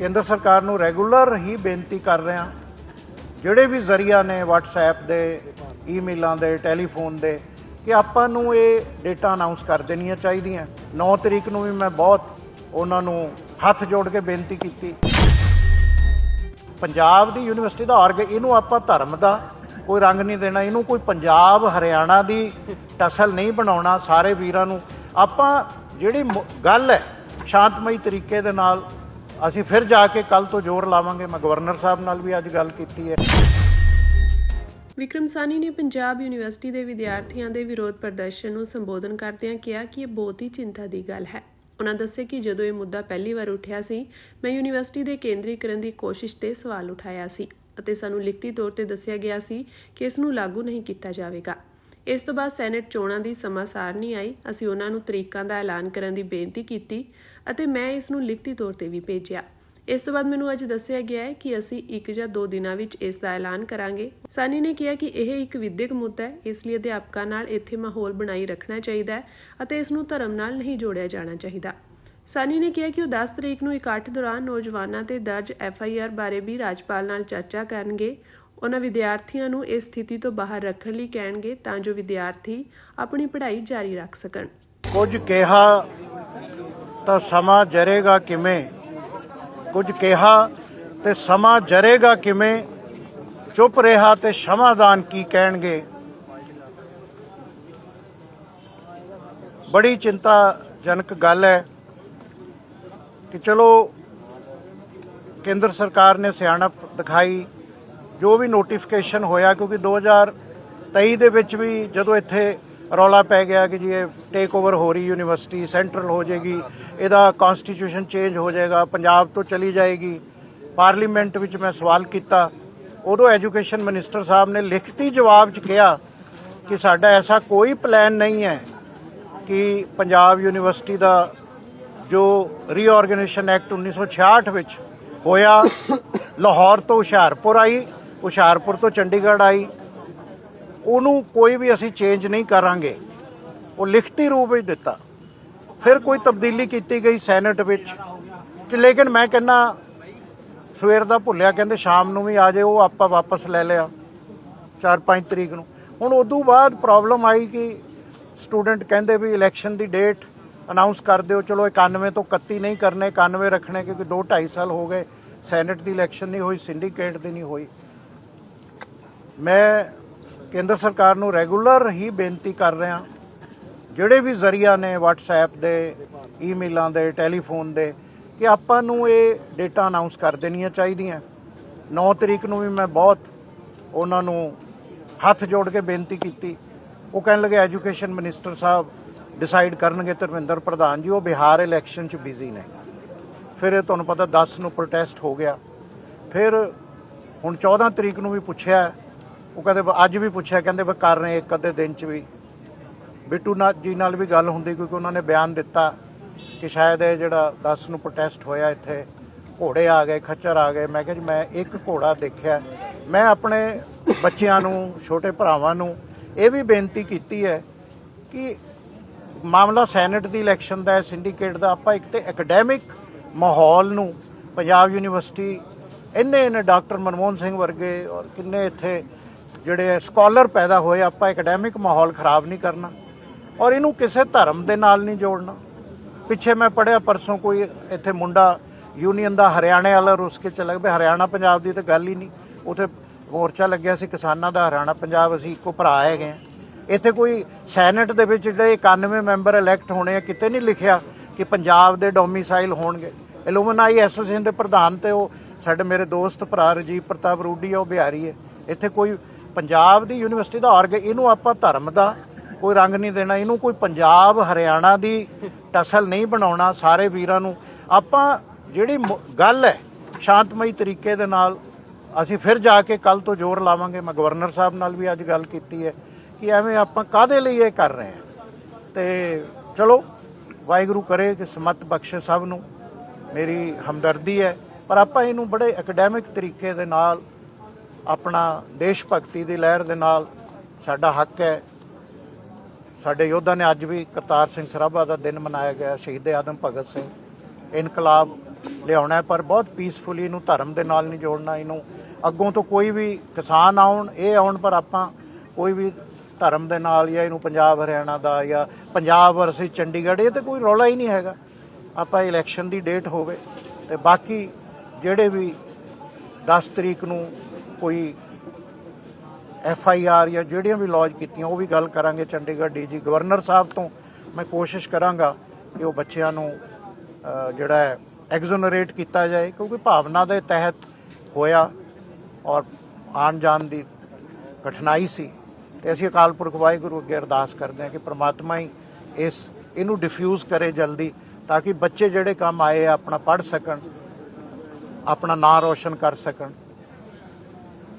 ਕੇਂਦਰ ਸਰਕਾਰ ਨੂੰ ਰੈਗੂਲਰ ਹੀ ਬੇਨਤੀ ਕਰ ਰਹੇ ਹਾਂ, ਜਿਹੜੇ ਵੀ ਜ਼ਰੀਆ ਨੇ WhatsApp ਦੇ, ਈਮੇਲਾਂ ਦੇ, ਟੈਲੀਫੋਨ ਦੇ, ਕਿ ਆਪਾਂ ਨੂੰ ਇਹ ਡੇਟਾ ਅਨਾਉਂਸ ਕਰ ਦੇਣੀਆਂ ਚਾਹੀਦੀਆਂ। 9 ਤਰੀਕ ਨੂੰ ਵੀ ਮੈਂ ਬਹੁਤ ਉਹਨਾਂ ਨੂੰ ਹੱਥ ਜੋੜ ਕੇ ਬੇਨਤੀ ਕੀਤੀ। ਪੰਜਾਬ ਦੀ ਯੂਨੀਵਰਸਿਟੀ ਦਾ ਆਰਗ ਇਹਨੂੰ ਆਪਾਂ ਧਰਮ ਦਾ ਕੋਈ ਰੰਗ ਨਹੀਂ ਦੇਣਾ, ਇਹਨੂੰ ਕੋਈ ਪੰਜਾਬ, ਹਰਿਆਣਾ ਦੀ ਟਸਲ ਨਹੀਂ ਬਣਾਉਣਾ, ਸਾਰੇ ਵੀਰਾਂ ਨੂੰ। ਆਪਾਂ ਜਿਹੜੀ ਮੁ- ਗੱਲ ਹੈ, ਸ਼ਾਂਤਮਈ ਤਰੀਕੇ ਦੇ ਨਾਲ ਅਸੀਂ ਫਿਰ ਜਾ ਕੇ ਕੱਲ ਤੋਂ ਜ਼ੋਰ ਲਾਵਾਂਗੇ। ਮੈਂ ਗਵਰਨਰ ਸਾਹਿਬ ਨਾਲ ਵੀ ਅੱਜ ਗੱਲ ਕੀਤੀ ਹੈ। ਵਿਕਰਮ ਸਾਨੀ ਨੇ ਪੰਜਾਬ ਯੂਨੀਵਰਸਿਟੀ ਦੇ ਵਿਦਿਆਰਥੀਆਂ ਦੇ ਵਿਰੋਧ ਪ੍ਰਦਰਸ਼ਨ ਨੂੰ ਸੰਬੋਧਨ ਕਰਦਿਆਂ ਕਿਹਾ ਕਿ ਇਹ ਬਹੁਤ ਹੀ ਚਿੰਤਾ ਦੀ ਗੱਲ ਹੈ। ਉਹਨਾਂ ਦੱਸਿਆ ਕਿ ਜਦੋਂ ਇਹ ਮੁੱਦਾ ਪਹਿਲੀ ਵਾਰ ਉੱਠਿਆ ਸੀ, ਮੈਂ ਯੂਨੀਵਰਸਿਟੀ ਦੇ ਕੇਂਦਰੀਕਰਨ ਦੀ ਕੋਸ਼ਿਸ਼ ਤੇ ਸਵਾਲ ਉਠਾਇਆ ਸੀ ਅਤੇ ਸਾਨੂੰ ਲਿਖਤੀ ਤੌਰ ਤੇ ਦੱਸਿਆ ਗਿਆ ਸੀ ਕਿ ਇਸ ਨੂੰ ਲਾਗੂ ਨਹੀਂ ਕੀਤਾ ਜਾਵੇਗਾ। ਇਸ ਤੋਂ ਬਾਅਦ ਸੈਨੇਟ ਚੋਣਾਂ ਦੀ ਸਮਾਂ ਸਾਰਨੀ ਆਈ। ਅਸੀਂ ਉਹਨਾਂ ਨੂੰ ਤਰੀਕਾਂ ਦਾ ਐਲਾਨ ਕਰਨ ਦੀ ਬੇਨਤੀ ਕੀਤੀ ਅਤੇ ਮੈਂ ਇਸ ਨੂੰ ਲਿਖਤੀ ਤੌਰ ਤੇ ਵੀ ਭੇਜਿਆ। ਇਸ ਤੋਂ ਬਾਅਦ ਮੈਨੂੰ ਅੱਜ ਦੱਸਿਆ ਗਿਆ ਹੈ ਕਿ ਅਸੀਂ ਇੱਕ ਜਾਂ ਦੋ ਦਿਨਾਂ ਵਿੱਚ ਇਸ ਦਾ ਐਲਾਨ ਕਰਾਂਗੇ। ਸਾਨੀ ਨੇ ਕਿਹਾ ਕਿ ਇਹ ਇੱਕ ਵਿਦਿਅਕ ਮੁੱਦਾ ਹੈ, ਇਸ ਲਈ ਅਧਿਆਪਕਾਂ ਨਾਲ ਇੱਥੇ ਮਾਹੌਲ ਬਣਾਈ ਰੱਖਣਾ ਚਾਹੀਦਾ ਹੈ ਅਤੇ ਇਸ ਨੂੰ ਧਰਮ ਨਾਲ ਨਹੀਂ ਜੋੜਿਆ ਜਾਣਾ ਚਾਹੀਦਾ। ਸਾਨੀ ਨੇ ਕਿਹਾ ਕਿ ਉਹ 10 ਤਰੀਕ ਨੂੰ ਇਕੱਠ ਦੌਰਾਨ ਨੌਜਵਾਨਾਂ ਤੇ ਦਰਜ ਐਫ ਆਈ ਆਰ ਬਾਰੇ ਵੀ ਰਾਜਪਾਲ ਨਾਲ ਚਰਚਾ ਕਰਨਗੇ। ਉਹਨਾਂ ਵਿਦਿਆਰਥੀਆਂ ਨੂੰ ਇਸ ਸਥਿਤੀ ਤੋਂ ਬਾਹਰ ਰੱਖਣ ਲਈ ਕਹਿਣਗੇ ਤਾਂ ਜੋ ਵਿਦਿਆਰਥੀ ਆਪਣੀ ਪੜ੍ਹਾਈ ਜਾਰੀ ਰੱਖ ਸਕਣ। ਕੁਝ ਕਿਹਾ ਤਾਂ ਸਮਾਂ ਜਰੇਗਾ ਕਿਵੇਂ? ਕੁਝ ਕਿਹਾ ਤੇ ਸਮਾਂ ਜਰੇਗਾ ਕਿਵੇਂ? ਚੁੱਪ ਰਿਹਾ ਤੇ ਸ਼ਮਾਦਾਨ ਕੀ ਕਹਿਣਗੇ? ਬੜੀ ਚਿੰਤਾ ਜਨਕ ਗੱਲ ਹੈ ਕਿ ਚਲੋ ਕੇਂਦਰ ਸਰਕਾਰ ਨੇ ਸਿਆਣਪ ਦਿਖਾਈ। ਜੋ ਵੀ ਨੋਟੀਫਿਕੇਸ਼ਨ ਹੋਇਆ, ਕਿਉਂਕਿ 2023 ਦੇ ਵਿੱਚ ਵੀ ਜਦੋਂ ਇੱਥੇ ਰੌਲਾ ਪੈ ਗਿਆ ਕਿ ਜੀ ਇਹ ਟੇਕ ਓਵਰ ਹੋ ਰਹੀ ਯੂਨੀਵਰਸਿਟੀ ਸੈਂਟਰਲ ਹੋ ਜਾਏਗੀ, ਇਹਦਾ ਕਨਸਟੀਟਿਊਸ਼ਨ ਚੇਂਜ ਹੋ ਜਾਏਗਾ, ਪੰਜਾਬ ਤੋਂ ਚਲੀ ਜਾਏਗੀ ਪਾਰਲੀਮੈਂਟ ਵਿੱਚ ਮੈਂ ਸਵਾਲ ਕੀਤਾ, ਉਦੋਂ ਐਜੂਕੇਸ਼ਨ ਮਿਨਿਸਟਰ ਸਾਹਿਬ ਨੇ ਲਿਖਤੀ ਜਵਾਬ 'ਚ ਕਿਹਾ ਕਿ ਸਾਡਾ ਐਸਾ ਕੋਈ ਪਲਾਨ ਨਹੀਂ ਹੈ ਕਿ ਪੰਜਾਬ ਯੂਨੀਵਰਸਿਟੀ ਦਾ ਜੋ ਰੀਆਰਗੇਨਾਈਜੇਸ਼ਨ ਐਕਟ 1966 ਵਿੱਚ ਹੋਇਆ, ਲਾਹੌਰ ਤੋਂ ਹੁਸ਼ਿਆਰਪੁਰ ਆਈ ਹੁਸ਼ਿਆਰਪੁਰ ਤੋਂ ਚੰਡੀਗੜ੍ਹ ਆਈ। ਉਹਨੂੰ ਕੋਈ ਵੀ ਅਸੀਂ ਚੇਂਜ ਨਹੀਂ ਕਰਾਂਗੇ। ਉਹ ਲਿਖਤੀ ਰੂਪ ਵਿੱਚ ਦਿੱਤਾ। ਫਿਰ ਕੋਈ ਤਬਦੀਲੀ ਕੀਤੀ ਗਈ ਸੈਨੇਟ ਵਿੱਚ। ਤੇ ਲੇਕਿਨ ਮੈਂ ਕਹਿੰਨਾ ਸਵੇਰ ਦਾ ਭੁੱਲਿਆ, ਕਹਿੰਦੇ ਸ਼ਾਮ ਨੂੰ ਵੀ ਆ ਜਾਏ ਉਹ ਆਪਾਂ ਵਾਪਸ ਲੈ ਲਿਆ। 4-5 ਤਰੀਕ ਨੂੰ। ਹੁਣ ਉਦੋਂ ਬਾਅਦ ਪ੍ਰੋਬਲਮ ਆਈ ਕਿ ਸਟੂਡੈਂਟ ਕਹਿੰਦੇ ਵੀ ਇਲੈਕਸ਼ਨ ਦੀ ਡੇਟ ਅਨਾਉਂਸ ਕਰ ਦਿਓ। ਚਲੋ 91 ਤੋਂ 31 ਨਹੀਂ ਕਰਨੇ 91 ਰੱਖਣੇ, ਕਿਉਂਕਿ 2 2.5 ਸਾਲ ਹੋ ਗਏ। ਸੈਨੇਟ ਦੀ ਇਲੈਕਸ਼ਨ ਨਹੀਂ ਹੋਈ ਸਿੰਡੀਕੇਟ ਦੀ ਨਹੀਂ ਹੋਈ। ਮੈਂ ਕੇਂਦਰ ਸਰਕਾਰ ਨੂੰ ਰੈਗੂਲਰ ਹੀ ਬੇਨਤੀ ਕਰ ਰਿਹਾ ਜਿਹੜੇ ਵੀ ਜ਼ਰੀਆ ਨੇ WhatsApp ਦੇ ਈਮੇਲਾਂ ਦੇ ਟੈਲੀਫੋਨ ਦੇ, ਕਿ ਆਪਾਂ ਨੂੰ ਇਹ ਡੇਟਾ ਅਨਾਉਂਸ ਕਰ ਦੇਣੀਆਂ ਚਾਹੀਦੀਆਂ। 9 ਤਰੀਕ ਨੂੰ ਵੀ ਮੈਂ ਬਹੁਤ ਉਹਨਾਂ ਨੂੰ ਹੱਥ ਜੋੜ ਕੇ ਬੇਨਤੀ ਕੀਤੀ। ਉਹ ਕਹਿਣ ਲੱਗੇ ਐਜੂਕੇਸ਼ਨ ਮਿਨਿਸਟਰ ਸਾਹਿਬ ਡਿਸਾਈਡ ਕਰਨਗੇ, ਧਰਮਿੰਦਰ ਪ੍ਰਧਾਨ ਜੀ, ਉਹ ਬਿਹਾਰ ਇਲੈਕਸ਼ਨ 'ਚ ਬਿਜ਼ੀ ਨੇ। ਫਿਰ ਇਹ ਤੁਹਾਨੂੰ ਪਤਾ 10 ਨੂੰ ਪ੍ਰੋਟੈਸਟ ਹੋ ਗਿਆ। ਫਿਰ ਹੁਣ 14 ਤਰੀਕ ਨੂੰ ਵੀ ਪੁੱਛਿਆ ਉਹ ਕਹਿੰਦੇ ਵੀ ਅੱਜ ਵੀ ਪੁੱਛਿਆ, ਕਹਿੰਦੇ ਵੀ ਕਰ ਰਹੇ ਇੱਕ ਅੱਧੇ ਦਿਨ 'ਚ ਵੀ। ਬਿੱਟੂ ਨਾਥ ਜੀ ਨਾਲ ਵੀ ਗੱਲ ਹੁੰਦੀ ਕਿਉਂਕਿ ਉਹਨਾਂ ਨੇ ਬਿਆਨ ਦਿੱਤਾ ਕਿ ਸ਼ਾਇਦ ਇਹ ਜਿਹੜਾ 10 ਨੂੰ ਪ੍ਰੋਟੈਸਟ ਹੋਇਆ ਇੱਥੇ, ਘੋੜੇ ਆ ਗਏ, ਖੱਚਰ ਆ ਗਏ। ਮੈਂ ਕਿਹਾ ਜੀ, ਮੈਂ ਇੱਕ ਘੋੜਾ ਦੇਖਿਆ। ਮੈਂ ਆਪਣੇ ਬੱਚਿਆਂ ਨੂੰ, ਛੋਟੇ ਭਰਾਵਾਂ ਨੂੰ ਇਹ ਵੀ ਬੇਨਤੀ ਕੀਤੀ ਹੈ ਕਿ ਮਾਮਲਾ ਸੈਨੇਟ ਦੀ ਇਲੈਕਸ਼ਨ ਦਾ ਹੈ ਸਿੰਡੀਕੇਟ ਦਾ। ਆਪਾਂ ਇੱਕ ਤੇ ਐਕੈਡੈਮਿਕ ਮਾਹੌਲ ਨੂੰ ਪੰਜਾਬ ਯੂਨੀਵਰਸਿਟੀ ਇੰਨੇ ਇੰਨੇ ਡਾਕਟਰ ਮਨਮੋਹਨ ਸਿੰਘ ਵਰਗੇ ਔਰ ਕਿੰਨੇ ਇੱਥੇ ਜਿਹੜੇ ਸਕਾਲਰ ਪੈਦਾ ਹੋਏ, ਆਪਾਂ ਐਕੈਡੈਮਿਕ ਮਾਹੌਲ ਖਰਾਬ ਨਹੀਂ ਕਰਨਾ ਔਰ ਇਹਨੂੰ ਕਿਸੇ ਧਰਮ ਦੇ ਨਾਲ ਨਹੀਂ ਜੋੜਨਾ। ਪਿੱਛੇ ਮੈਂ ਪੜਿਆ ਪਰਸੋਂ ਕੋਈ ਇੱਥੇ ਮੁੰਡਾ ਯੂਨੀਅਨ ਦਾ ਹਰਿਆਣੇ ਵਾਲਾ ਰੁੱਸ ਕੇ ਚਲਾ ਗਿਆ। ਵੀ ਹਰਿਆਣਾ ਪੰਜਾਬ ਦੀ ਤਾਂ ਗੱਲ ਹੀ ਨਹੀਂ। ਉਥੇ ਮੋਰਚਾ ਲੱਗਿਆ ਸੀ ਕਿਸਾਨਾਂ ਦਾ, ਹਰਿਆਣਾ ਪੰਜਾਬ ਅਸੀਂ ਇੱਕੋ ਭਰਾ ਹੈਗੇ ਆ ਇੱਥੇ ਕੋਈ ਸੈਨੇਟ ਦੇ ਵਿੱਚ ਜਿਹੜੇ 91 ਮੈਂਬਰ ਇਲੈਕਟ ਹੋਣੇ ਆ, ਕਿਤੇ ਨਹੀਂ ਲਿਖਿਆ ਕਿ ਪੰਜਾਬ ਦੇ ਡੋਮਿਸਾਈਲ ਹੋਣਗੇ। ਐਲੂਮਨਾਈ ਐਸੋਸੀਏਸ਼ਨ ਦੇ ਪ੍ਰਧਾਨ ਤੇ ਉਹ ਸਾਡੇ ਮੇਰੇ ਦੋਸਤ ਭਰਾ ਰਜੀਵ ਪ੍ਰਤਾਪ ਰੂਡੀ ਆ, ਉਹ ਬਿਹਾਰੀ ਹੈ। ਇੱਥੇ ਕੋਈ ਪੰਜਾਬ ਦੀ ਯੂਨੀਵਰਸਿਟੀ ਦਾ ਆਰਗ ਇਹਨੂੰ ਆਪਾਂ ਧਰਮ ਦਾ ਕੋਈ ਰੰਗ ਨਹੀਂ ਦੇਣਾ, ਇਹਨੂੰ ਕੋਈ ਪੰਜਾਬ, ਹਰਿਆਣਾ ਦੀ ਟਸਲ ਨਹੀਂ ਬਣਾਉਣਾ ਸਾਰੇ ਵੀਰਾਂ ਨੂੰ। ਆਪਾਂ ਜਿਹੜੀ ਮੁ- ਗੱਲ ਹੈ, ਸ਼ਾਂਤਮਈ ਤਰੀਕੇ ਦੇ ਨਾਲ ਅਸੀਂ ਫਿਰ ਜਾ ਕੇ ਕੱਲ ਤੋਂ ਜ਼ੋਰ ਲਾਵਾਂਗੇ। ਮੈਂ ਗਵਰਨਰ ਸਾਹਿਬ ਨਾਲ ਵੀ ਅੱਜ ਗੱਲ ਕੀਤੀ ਹੈ ਕਿ ਐਵੇਂ ਆਪਾਂ ਕਾਦੇ ਲਈ ਇਹ ਕਰ ਰਹੇ ਹਾਂ। ਤੇ ਚਲੋ, ਵਾਹਿਗੁਰੂ ਕਰੇ ਕਿ ਸਮਤ ਬਖਸ਼ੇ ਸਭ ਨੂੰ। ਮੇਰੀ ਹਮਦਰਦੀ ਹੈ, ਪਰ ਆਪਾਂ ਇਹਨੂੰ ਬੜੇ ਐਕੈਡੈਮਿਕ ਤਰੀਕੇ ਦੇ ਨਾਲ ਆਪਣਾ ਦੇਸ਼ ਭਗਤੀ ਦੀ ਲਹਿਰ ਦੇ ਨਾਲ ਸਾਡਾ ਹੱਕ ਹੈ। ਸਾਡੇ ਯੋਧਾ ਨੇ ਅੱਜ ਵੀ ਕਰਤਾਰ ਸਿੰਘ ਸਰਾਭਾ ਦਾ ਦਿਨ ਮਨਾਇਆ ਗਿਆ, ਸ਼ਹੀਦ ਆਦਮ ਭਗਤ ਸਿੰਘ। ਇਨਕਲਾਬ ਲਿਆਉਣਾ ਪਰ ਬਹੁਤ ਪੀਸਫੁਲੀ ਇਹਨੂੰ ਧਰਮ ਦੇ ਨਾਲ ਨਹੀਂ ਜੋੜਨਾ ਇਹਨੂੰ ਅੱਗੋਂ ਤੋਂ ਕੋਈ ਵੀ ਕਿਸਾਨ ਆਉਣ, ਇਹ ਆਉਣ, ਪਰ ਆਪਾਂ ਕੋਈ ਵੀ ਧਰਮ ਦੇ ਨਾਲ ਜਾਂ ਇਹਨੂੰ ਪੰਜਾਬ, ਹਰਿਆਣਾ ਦਾ ਜਾਂ ਪੰਜਾਬ ਵਰਸਸ ਚੰਡੀਗੜ੍ਹ, ਇਹ ਤੇ ਕੋਈ ਰੌਲਾ ਹੀ ਨਹੀਂ ਹੈਗਾ। ਆਪਾਂ ਇਲੈਕਸ਼ਨ ਦੀ ਡੇਟ ਹੋਵੇ ਤੇ ਬਾਕੀ ਜਿਹੜੇ ਵੀ 10 ਤਰੀਕ ਨੂੰ ਕੋਈ ਐਫ ਆਈ ਆਰ ਜਾਂ ਜਿਹੜੀਆਂ ਵੀ ਲੌਜ ਕੀਤੀਆਂ, ਉਹ ਵੀ ਗੱਲ ਕਰਾਂਗੇ ਚੰਡੀਗੜ੍ਹ ਡੀਜੀ ਗਵਰਨਰ ਸਾਹਿਬ ਤੋਂ। ਮੈਂ ਕੋਸ਼ਿਸ਼ ਕਰਾਂਗਾ ਕਿ ਉਹ ਬੱਚਿਆਂ ਨੂੰ ਜਿਹੜਾ ਹੈ ਐਗਜ਼ੋਨਰੇਟ ਕੀਤਾ ਜਾਏ, ਕਿਉਂਕਿ ਭਾਵਨਾ ਦੇ ਤਹਿਤ ਹੋਇਆ ਔਰ ਆਉਣ ਜਾਣ ਦੀ ਕਠਿਨਾਈ ਸੀ। ਤੇ ਅਸੀਂ ਅਕਾਲ ਪੁਰਖ ਵਾਹਿਗੁਰੂ ਅੱਗੇ ਅਰਦਾਸ ਕਰਦੇ ਹਾਂ ਕਿ ਪ੍ਰਮਾਤਮਾ ਹੀ ਇਸ, ਇਹਨੂੰ ਡਿਫਿਊਜ਼ ਕਰੇ ਜਲਦੀ, ਤਾਂ ਕਿ ਬੱਚੇ ਜਿਹੜੇ ਕੰਮ ਆਏ ਆ ਆਪਣਾ ਪੜ੍ਹ ਸਕਣ, ਆਪਣਾ ਨਾਂ ਰੋਸ਼ਨ ਕਰ ਸਕਣ।